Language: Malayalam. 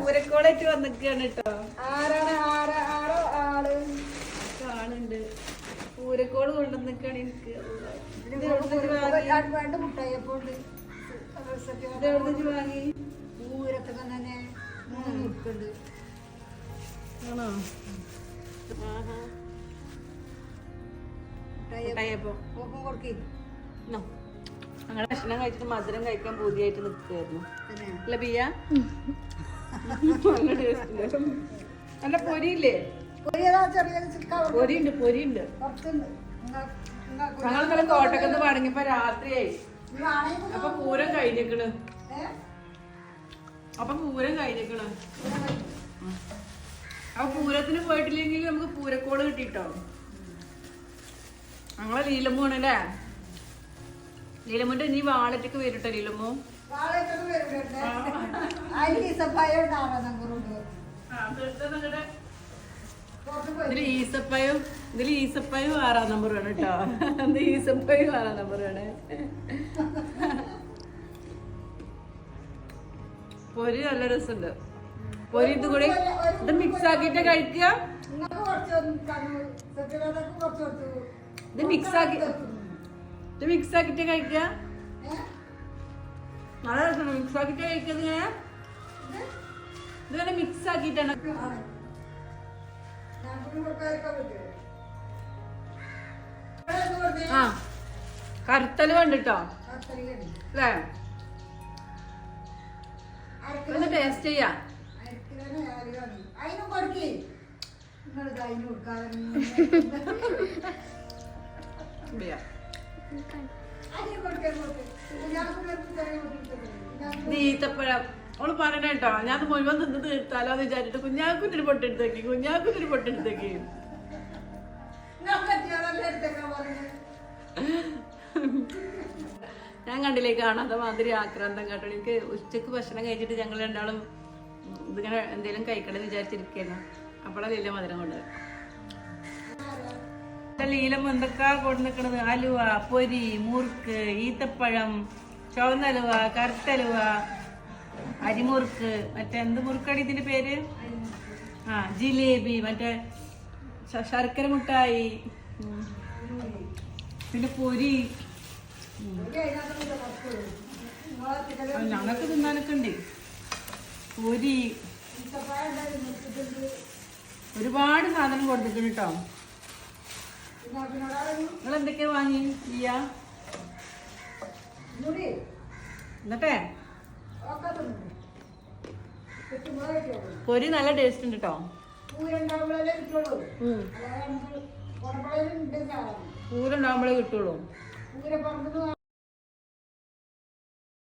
പൂരക്കോളായിട്ട് വന്നിക്കാണ് കേട്ടോ ആരാണ്? ആരാ ആരോ ആൾ? കാണുന്നുണ്ട് പൂരക്കോൾ കൊണ്ടുവന്നിക്കാണ് എനിക്ക്? രണ്ട് മുട്ടായപ്പോണ്ട് ഇത് എവിടുന്ന് വാങ്ങി? ഊരൊക്കെ തന്നെ മൂന്ന് നിൽക്കുന്നുണ്ട് ആണോ? ആഹാ. മുട്ടായിയപ്പം. ഓപ്പം കൊടുക്കി നോ. ഞങ്ങൾ ഭക്ഷണം കഴിച്ചിട്ട് മധുരം കഴിക്കാൻ പൂതിയായിട്ട് അല്ല നല്ല. നല്ല പൊരിയില്ലേ? പൊരിയുണ്ട് പൊരിയുണ്ട്. ഞങ്ങൾ ഇന്നലെ കോട്ടക്കന്ന് പടങ്ങിയപ്പോ രാത്രിയായി. അപ്പൊ പൂരം കഴിഞ്ഞിക്കണ്? അപ്പൊ പൂരം കഴിഞ്ഞിക്കണ് അപ്പൊ പൂരത്തിന് പോയിട്ടില്ലെങ്കിൽ നമുക്ക് പൂരക്കോൾ കിട്ടിട്ടോ? ഞങ്ങളെ ലീലം ആണല്ലേ ലീലമ്മന്റെ ഇനി വാളറ്റക്ക് വരട്ടെ ലീലമ്മ. അതിൽ ഈസപ്പായ ഇതിൽ ഈസപ്പയും ആറാം നമ്പർ ആണ് കേട്ടോ. ഇത് ഈസപ്പയും ആറാം നമ്പർ ആണ് പൊരി നല്ല രസമുണ്ട്. പൊരി ഇത് കൂടെ ഇത് മിക്സ് ആക്കിയിട്ട് കഴിക്കുക. ഇത് മിക്സ് ആക്കി ഇത് മിക്സ് ആക്കിയിട്ട് കഴിക്കുക? നല്ല രസമാണ് മിക്സ് ആക്കിയിട്ട് കഴിക്കുന്നത് ഇങ്ങനെ ഇതുവരെ മിക്സ് ആക്കിയിട്ടാണ് കൊടുത്തേ. ആ കറുത്തൽ കണ്ടിട്ടോ. അല്ലേ? ഒന്ന് ടേസ്റ്റ് ചെയ്യാം. അരക്കിലോന് ഇത് ഈത്തപ്പഴം പറയണ കേട്ടോ ഞാൻ മുഴുവൻ നിന്ന് തീർത്താലോ എന്ന് വിചാരിച്ചിട്ട് കുഞ്ഞാക്കുറ്റിന് പൊട്ടെടുത്തേക്ക് കുഞ്ഞാക്കുറ്റിന് പൊട്ടെടുത്തേക്ക് ഞാൻ കണ്ടില്ലേ കാണാത്ത മാതിരി ആക്രാന്തം കേട്ടോ. എനിക്ക് ഉച്ചയ്ക്ക് ഭക്ഷണം കഴിച്ചിട്ട് ഞങ്ങൾ രണ്ടാളും ഇതിങ്ങനെ എന്തെങ്കിലും കഴിക്കണമെന്ന് വിചാരിച്ചിരിക്കുന്നു അപ്പോഴാണ് ലീല മധുരം കൊണ്ട്? ലീലം എന്തൊക്കെയാ കൊണ്ട് നിൽക്കണത് അലുവ പൊരി മുറുക്ക് ഈത്തപ്പഴം ചുവന്നലുവ കറുത്തലുവ അരിമുറുക്ക് മറ്റേ എന്ത് മുറുക്കടി ഇതിന്റെ പേര്? ആ ജിലേബി മറ്റേ ശർക്കര മുട്ടായി പിന്നെ പൊരി. ഞങ്ങൾക്ക് തിന്നാനൊക്കെ ഉണ്ട്. പൊരി. ഒരുപാട് സാധനം കൊടുത്തിട്ടുണ്ട് കേട്ടോ. നിങ്ങൾ എന്തൊക്കെ വാങ്ങി ചെയ്യാ എന്നിട്ടേ? പൊരി നല്ല ടേസ്റ്റ് ഉണ്ട് കേട്ടോ പൂരുണ്ടാകുമ്പോഴേ കിട്ടുള്ളൂ.